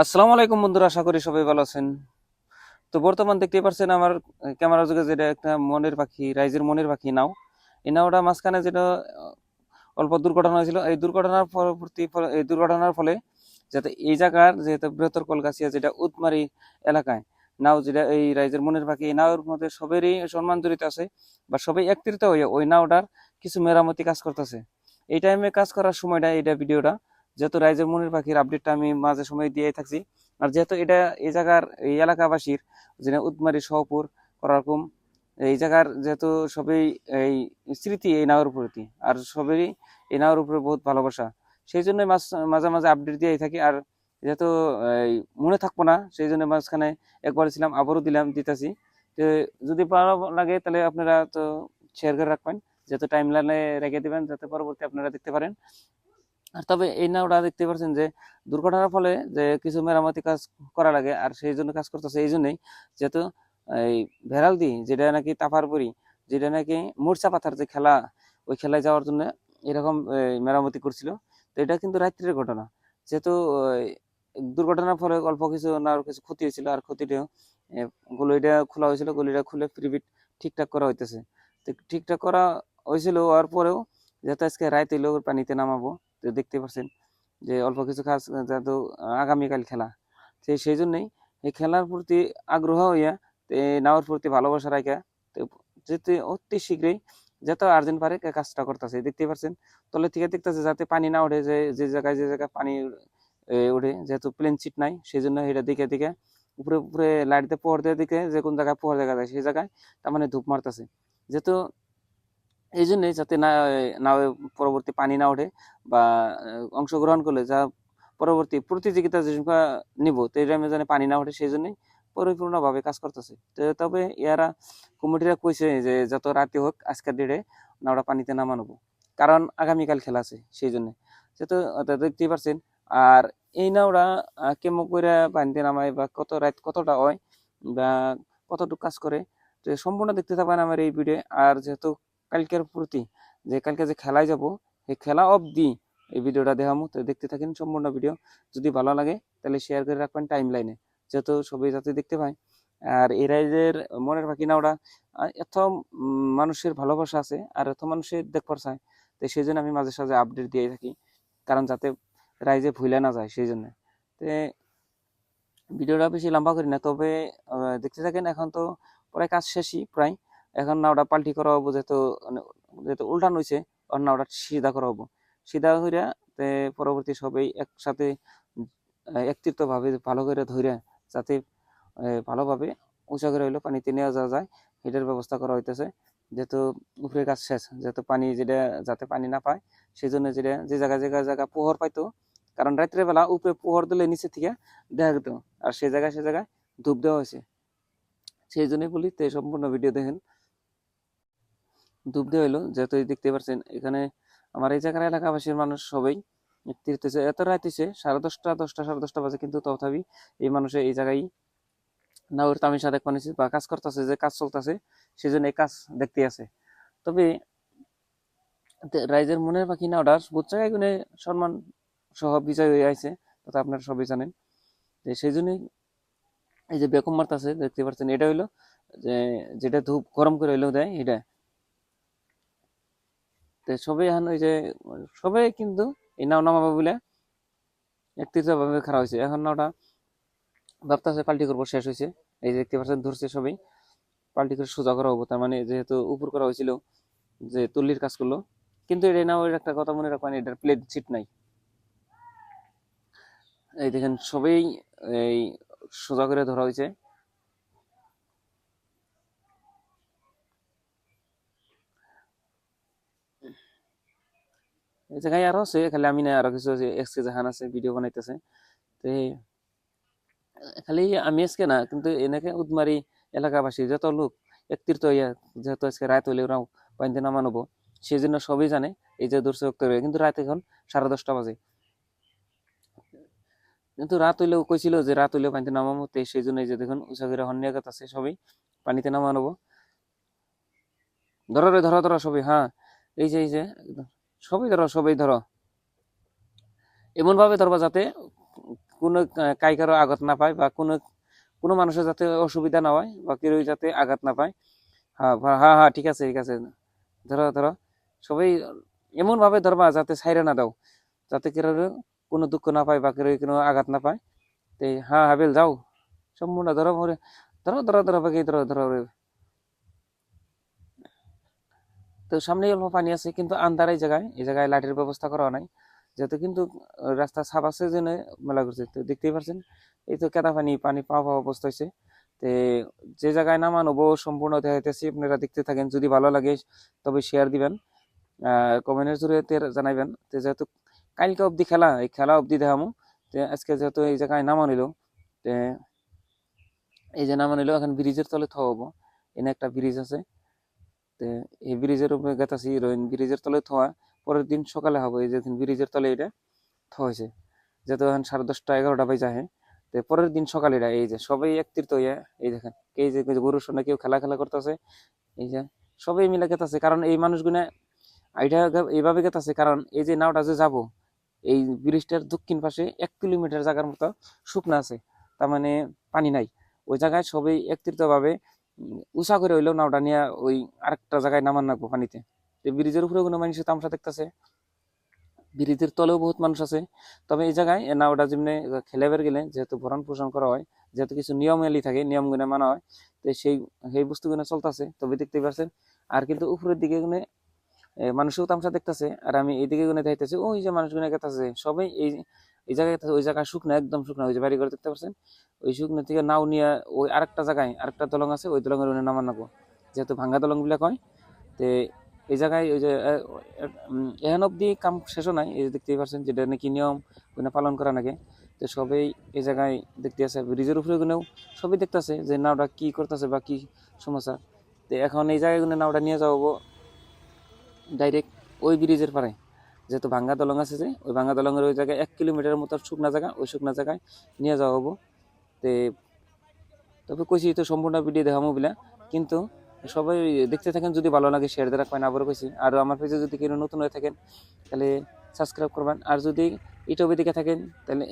আসসালামু আলাইকুম বন্ধুরা, আশা করি সবাই ভালো আছেন। তো বর্তমান দেখতে পাচ্ছেন আমার ক্যামেরা যুগে যেটা একটা মনের পাখি, রাইজের মনের পাখি নাও। এই নাওটা মাঝখানে যেটা অল্প দুর্ঘটনা হয়েছিল, এই দুর্ঘটনার পরবর্তী এই দুর্ঘটনার ফলে যাতে এই জায়গার যেহেতু বৃহত্তর কলকাছিয়া যেটা উদমারি এলাকায়, নাও যেটা এই রাইজের মনের পাখি, এই নাওর মধ্যে সবেরই সম্মান জড়িত আছে বা সবাই একত্রিত হয়ে ওই নাওটার কিছু মেরামতি কাজ করতেছে। এই টাইমে কাজ করার সময়টা, এইটা ভিডিওটা যেহেতু রাইজের মনের পাখির আপডেটটা আমি মাঝে সময় দিয়ে থাকছি। আর যেহেতু এটা এই জায়গার, এই এলাকাবাসীর যেটা উদমারি সহপুর ওরকম এই জায়গার যেহেতু সবই এই স্মৃতি এই নাওয়ার প্রতি, আর সবেরই এই নাওয়ার উপরে বহুত ভালোবাসা। সেই জন্য মাঝে মাঝে আপডেট দিয়েই থাকি, আর যেহেতু মনে থাকব না, সেই জন্য মাঝখানে একবার ছিলাম, আবারও দিলাম, দিতেছি। তো যদি ভালো লাগে তাহলে আপনারা তো শেয়ার করে রাখবেন, যেহেতু টাইম লাইনে রেখে দিবেন, যাতে পরবর্তী আপনারা দেখতে পারেন। তবে এই নাওটা দেখতে পাচ্ছেন যে দুর্ঘটনার ফলে যে কিছু মেরামতি কাজ করা লাগে আর সেই জন্য কাজ করতেছে, এই জন্যই যেহেতু এই ভেড়ালদি, যেটা নাকি তাফারপুরি, যেটা নাকি মূর্ছা পাথার যে খেলা, ওই খেলায় যাওয়ার জন্য এরকম মেরামতি করছিল। তো এটা কিন্তু রাত্রির ঘটনা। যেহেতু দুর্ঘটনার ফলে অল্প কিছু না কিছু ক্ষতি হয়েছিল, আর ক্ষতিটাও গলিটা খোলা হয়েছিল, গলিটা খুলে প্রিভিট ঠিকঠাক করা হইতেছে। তো ঠিকঠাক করা হয়েছিল, হওয়ার পরেও যেহেতু আজকে রাত হইলেও পানিতে নামাবো। দেখতে পাচ্ছেন যে অল্প কিছু কাজ যেহেতু আগামীকাল খেলা সেই সেই জন্যই এই খেলার প্রতি আগ্রহ হইয়া, তো নাওয়ার প্রতি ভালোবাসা রাখা তো যেতে অতি শীঘ্রই যত আর্জেন্ট পারে কাজটা করতেছে। দেখতে পাচ্ছেন তলে থেকে দেখতেছে যাতে পানি না ওঠে, যে যে জায়গায় যে জায়গায় পানি ওঠে, যেহেতু প্লেন চিট নাই, সেই জন্য এটা দিকে দিকে উপরে উপরে লাইট দিয়ে পোহর দিয়ে দিকে যে কোন জায়গায় পোহর দেখা যায়, সেই জায়গায় তার মানে ধূপ মারতেছে। যেহেতু এই জন্যই যাতে না না পরবর্তী পানি না ওঠে বা অংশগ্রহণ করলে যা পরবর্তী প্রতিযোগিতা যে নিব তো টাইমে যেন পানি না ওঠে সেই জন্যই পরিপূর্ণভাবে কাজ করতেছে। তবে ইয়ারা কমিটিরা কইছে যে যত রাতে হোক আজকের ডেটে নাওটা পানিতে নামানো কারণ আগামীকাল খেলা আছে সেই জন্য যেহেতু দেখতেই পারছেন। আর এই নাওটা আহ, কেমন করে পানিতে নামায় বা কত রাত কতটা হয় বা কতটুকু কাজ করে তো সম্পূর্ণ দেখতে থাকবেন আমার এই ভিডিও আর যেহেতু কালকের প্রতি যে কালকে যে খেলায় যাব, এই খেলা অবধি এই ভিডিওটা দেখামো। তো দেখতে থাকেন সম্পূর্ণ ভিডিও। যদি ভালো লাগে, তাহলে শেয়ার করে রাখবেন টাইম লাইনে যেহেতু সবাই যাতে দেখতে পায়। আর এই রাইজের মনের পাখি না ওরা এত মানুষের ভালোবাসা আছে আর এত মানুষের দেখবার চায় তো সেই জন্য আমি মাঝে সাঝে আপডেট দিয়ে থাকি। কারণ যাতে রাইজে ভুলে না যায় সেই জন্য তো ভিডিওটা বেশি লম্বা করি না, তবে দেখতে থাকেন এখন তো প্রায় কাজ শেষই, প্রায়। এখন নাওটা পাল্টি করা হব, যেহেতু মানে যেহেতু উল্টান হয়েছে ওর নাওটা সিধা করা হব। সিধা হইরা তে পরবর্তী সবাই একসাথে একত্রিত ভাবে ভালো করে ধইরা যাতে ভালোভাবে উঁচা করে হইল পানিতে নেওয়া যাওয়া যায় এটার ব্যবস্থা করা হইতেছে। যেহেতু উপরে কাজ শেষ, যেহেতু পানি যেটা, যাতে পানি না পায় সেই জন্য যেটা, যে জায়গা জায়গা জায়গা পোহর পাইতো, কারণ রাত্রে বেলা উপরে পোহর দিলে নিচে থেকে দেখা যেত, আর সেই জায়গায়, সে জায়গায় ধূপ দেওয়া হয়েছে। সেই জন্যই বলি তো সম্পূর্ণ ভিডিও দেখেন। ধূপ দেওয়া হইল। যেহেতু দেখতে পাচ্ছেন এখানে আমার এই জায়গার এলাকাবাসীর মানুষ সবাই হয়েছে এত রাত হয়েছে সাড়ে দশটা দশটা, সাড়ে দশটা বাজে কিন্তু তথাপি এই মানুষে এই জায়গায় নাওর তামিশা দেখ পানিছে বা কাজ করতেছে, যে কাজ চলতেছে সেই জন্য এই কাজ দেখতে আছে। তবে রাইজের মনের পাখি নাওটার বহুত জায়গায় গুনে সম্মান সহ বিজয় হয়ে আছে তথা আপনারা সবাই জানেন। যে সেই জন্যই এই যে বেকম মারতাছে, দেখতে পাচ্ছেন এটা হইল যে, যেটা ধূপ গরম করে হইলেও দেয়, এটা তো সবাই এখন ওই যে সবাই কিন্তু এই নাও নামাবে বলে একত্রিতভাবে খারাপ হয়েছে। এখন নাওটা ভাবতেছে পাল্টি করব, শেষ হয়েছে। এই যে দেখতে পাচ্ছেন, ধরছে সবাই পাল্টি করে সোজা করা হব। তার মানে যেহেতু উপর করা হয়েছিল যে তুল্লির কাজ করল। কিন্তু এটা নাও এর একটা কথা মনে রাখবেন এটার প্লেট সিট নাই। এই দেখেন, সবাই এই সোজা করে ধরা হয়েছে। জায়গায় আরও আছে খালি আমি না আরও কিছু এক্সকে জাহান আছে ভিডিও বানাইতেছে তো খালি আমি আজকে না কিন্তু এনেকে উদমারি এলাকাবাসী যত লোক একত্রিত হইয়া যেহেতু আজকে রাত হইলে ওরা পানিতে নামানবো সেই জন্য সবই জানে এই যে দর্শক তৈরি কিন্তু রাত এখন সাড়ে দশটা বাজে কিন্তু রাত হইলেও কইছিল যে রাত হইলেও পানিতে নামাবো তো সেই জন্য এই যে দেখুন উষা করে হন্যাগত আছে সবাই পানিতে নামানবো ধরো রে ধরো ধরো সবাই হ্যাঁ এই যে এই যে একদম সবাই ধরো সবাই ধরো এমনভাবে ধরবা যাতে কোনো কাই কারও আঘাত না পায় বা কোনো কোনো মানুষের যাতে অসুবিধা না হয় বা কেউ যাতে আঘাত না পায় হ্যাঁ হ্যাঁ হ্যাঁ ঠিক আছে ঠিক আছে ধরো ধরো সবাই এমন ভাবে ধরবা যাতে ছাইরে না দাও যাতে কেউ কোনো দুঃখ না পায় বা কেউ কোনো আঘাত না পায় তো হ্যাঁ হাবিল যাও সম্পূর্ণ ধরো ধরো ধরো ধরো বাকি ধরো ধরো রে। তো সামনে অল্প পানি আছে, কিন্তু আন্ধার এই জায়গায় এই জায়গায় লাইটের ব্যবস্থা করা নাই। যেহেতু কিন্তু রাস্তা সাফ আছে জন্য মেলা করছে, তো দেখতেই পারছেন? এই তো কেদা পানি পানি পাওয়া পাওয়া অবস্থা হয়েছে তো যে জায়গায় নামানো সম্পূর্ণ দেখাইতেছি আপনারা দেখতে থাকেন, যদি ভালো লাগে, তবে শেয়ার দিবেন। কমেন্টের জরিয়ে জানাইবেন। তো যেহেতু কালকে অবধি খেলা, এই খেলা অবধি দেখামো। তো আজকে যেহেতু এই জায়গায় নামা নিল এই যে নামা নিল এখন ব্রিজের তলে থাকব এনে একটা ব্রিজ আছে। এই ব্রিজের উপরে গেতাছি রইন ব্রিজের তলে থোয়া, পরের দিন সকালে হব। এই যে ব্রিজের তলে এটা থয়েছে যেহেতু এখন সাড়ে দশটা, এগারোটা বাজে আহে। তো পরের দিন সকালে এটা, এই যে সবাই একত্রিত হইয়া, এই দেখেন, এই যে গরুর সঙ্গে কেউ খেলা খেলা করতেছে, এই যে সবাই মিলে গেতাছে। কারণ এই মানুষগুলা আইটা এইভাবে গেতাছে, কারণ এই যে নাওটা যে যাব, এই ব্রিজটার দক্ষিণ পাশে এক কিলোমিটার জায়গার মতো শুকনা আছে, তার মানে পানি নাই। ওই জায়গায় সবাই একত্রিত ভাবে উষা করে হইলেও নাওটা নিয়ে ওই আরেকটা জায়গায় নামান রাখব পানিতে। তো ব্রিজের উপরে কোনো মানুষ তামসা দেখতেছে। ব্রিজের তলেও বহুত মানুষ আছে। তবে এই জায়গায় এ নাওটা যেমনি খেলেবার গেলে যেহেতু ভরণ পোষণ করা হয়, যেহেতু কিছু নিয়মালি থাকে, নিয়ম নিয়মগুলো মানা হয়, তো সেই সেই বস্তুগুলো চলতেছে। তবে দেখতে পাচ্ছেন আর কিন্তু উপরের দিকে গুনে মানুষও তামসা দেখতেছে। আর আমি এইদিকে গুনে দেখতেছি ওই যে মানুষগুলো গেতেছে। সবাই এই এই জায়গায় ওই জায়গায় শুকনো, একদম শুকনো, ওই যে বাড়ি ঘর দেখতে পাচ্ছেন? ওই শুকনো থেকে নাও নিয়ে, ওই আরেকটা জায়গায়, আরেকটা দলং আছে, ওই দলঙের ওখানে নামান নাকবো যেহেতু ভাঙ্গা দলং বিলাক হয় তো এই জায়গায় ওই যে এখান অব্দি কাম শেষও নাই, এই যে দেখতেই পাচ্ছেন যেটা নাকি নিয়ম ওখানে পালন করা নাকি। তো সবাই এই জায়গায় দেখতে আছে, ব্রিজের উপরে গুনেও সবাই দেখতেছে যে নাওটা কি করতেছে বা কি সমস্যা। তো এখন এই জায়গায় গুনে নাওটা নিয়ে যাব ডাইরেক্ট ওই ব্রিজের পারে যেহেতু ভাঙ্গা দলং আছে যে, ওই ভাঙ্গা দলঙের ওই জায়গায় এক কিলোমিটার মতো শুকনা জায়গা, ওই শুকনা জায়গায় নিয়ে যাওয়া হব। তে তবে কইছি তো সম্পূর্ণ ভিডিও দেখামো বলে। কিন্তু সবাই দেখতে থাকেন, যদি ভালো লাগে শেয়ার দিয়ে রাখবেন আবারও কইছি। আর আমার পেজে যদি কেউ নতুন হয়ে থাকেন, তাহলে সাবস্ক্রাইব করবেন। আর যদি ইউটিউবে দিকে থাকেন, তাহলে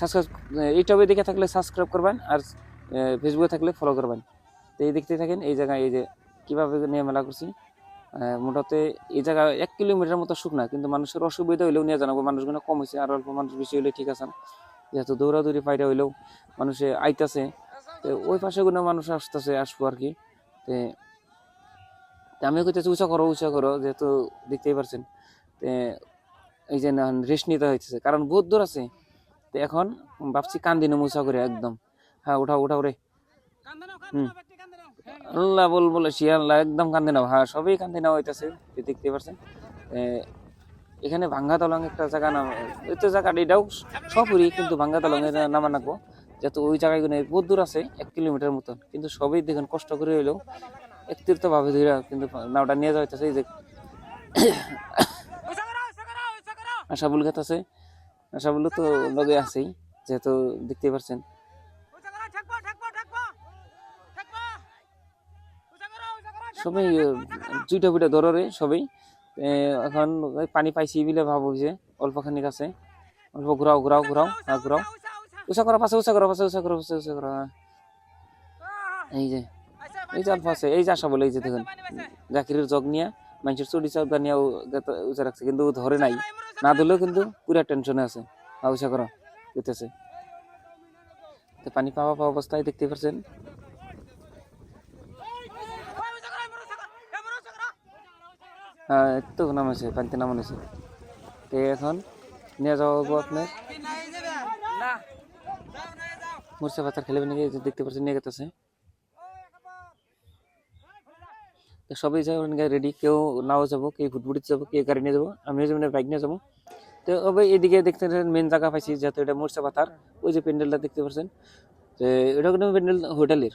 সাবস্ক্রাইব ইউটিউবে দিকে থাকলে সাবস্ক্রাইব করবেন, আর ফেসবুকে থাকলে ফলো করবেন। তো এই দেখতে থাকেন, এই জায়গায় এই যে কীভাবে নিয়ে মেলা করছি। মোটামুটি এই জায়গা এক কিলোমিটার মতো শুকনা কিন্তু মানুষের অসুবিধা হইলেও নিয়ে জানাব মানুষগুলো কম হয়েছে আর অল্প মানুষ বেশি হইলে ঠিক আছে না। যেহেতু দৌড়াদৌড়ি পাইরা হইলেও মানুষে আইতাছে তো ওই পাশে কোনো মানুষ আসতেছে আসব আর কি। তে আমিও কইতেছি উঁচা করো উঁচা করো যেহেতু দেখতেই পারছেন। তে এই যে না রেস্ট নিতে হইতেছে কারণ বহুত দূর আছে। তো এখন ভাবছি কান্দিনে মুছা করে একদম। হ্যাঁ উঠাও উঠাও রে। হুম। আল্লাহ বল বলে শিয়াল্লাহ একদম কান্দি নাও। হ্যাঁ সবই কান্দে নাও হইতেছে দেখতে পারছেন। এখানে ভাঙ্গা দলং একটা জায়গা নাম, ওই তো জায়গাটা, এটাও সপুরি, কিন্তু ভাঙ্গা দলং এর নামা নাকবো যেহেতু ওই জায়গাগুলো বহুত দূর আছে, এক কিলোমিটার মতন। কিন্তু সবই দেখেন কষ্ট করে হইলেও ভাবে ধরে কিন্তু নাওটা নিয়ে যাওয়া হইতেছে, এই যে আশাবুল গাছ আছে। আশাবুল তো লগে আছেই, যেহেতু দেখতে পারছেন। সবাই দুইটা বুইটা ধরে সবাই। এখন পানি পাইছি বিলে ভাব হয়েছে অল্প খানিক আছে। অল্প ঘুরাও ঘুরাও ঘুরাও হ্যাঁ ঘুরাও। উষা করা পাশে উষা করা পাশে উষা করা পাশে উষা করা হ্যাঁ। এই যে এই যে অল্প আছে, এই যে আসা বলে, এই যে দেখুন গাখিরের জগ নিয়ে, মানুষের চুরি চাউদা নিয়ে উচা রাখছে, কিন্তু ধরে নাই। না ধরলেও কিন্তু পুরা টেনশনে আছে। হ্যাঁ উষা করো, যেতেছে। তো পানি পাওয়া পাওয়া অবস্থায় দেখতে পাচ্ছেন হ্যাঁ একটু নামেছে পানিতে নামানো তো এখন নিয়ে যাওয়া হব আপনার মুরসা পাথর খেলে নিয়ে গিয়ে দেখতে পাচ্ছেন নিয়ে গেতেছে। তো সবাই যাবে রেডি কেউ নাও যাব, কেউ ফুটবুটিতে যাব, কেউ গাড়ি নিয়ে যাব, আমিও যেমন বাইক নিয়ে যাব। তো ওই এদিকে দেখতে মেন জায়গা পাইছি, যেহেতু এটা মুরসা পাথার ওই যে প্যান্ডেলটা দেখতে পাচ্ছেন। তো এটা কিন্তু প্যান্ডেল হোটেলের,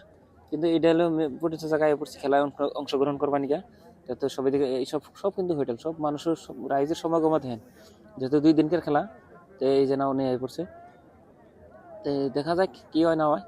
কিন্তু এটা হলো প্রতিটা জায়গায় পড়ছে, খেলায় অংশ- অংশগ্রহণ করবা নিকা। তো সবাই দিকে এইসব সব কিন্তু হোটেল, সব মানুষের রাইজের সমাগমা দেখেন যেহেতু দুই দিনকার খেলা, তো এই যেন উনি নিয়ে পড়ছে তো দেখা যাক কি হয় না হয়।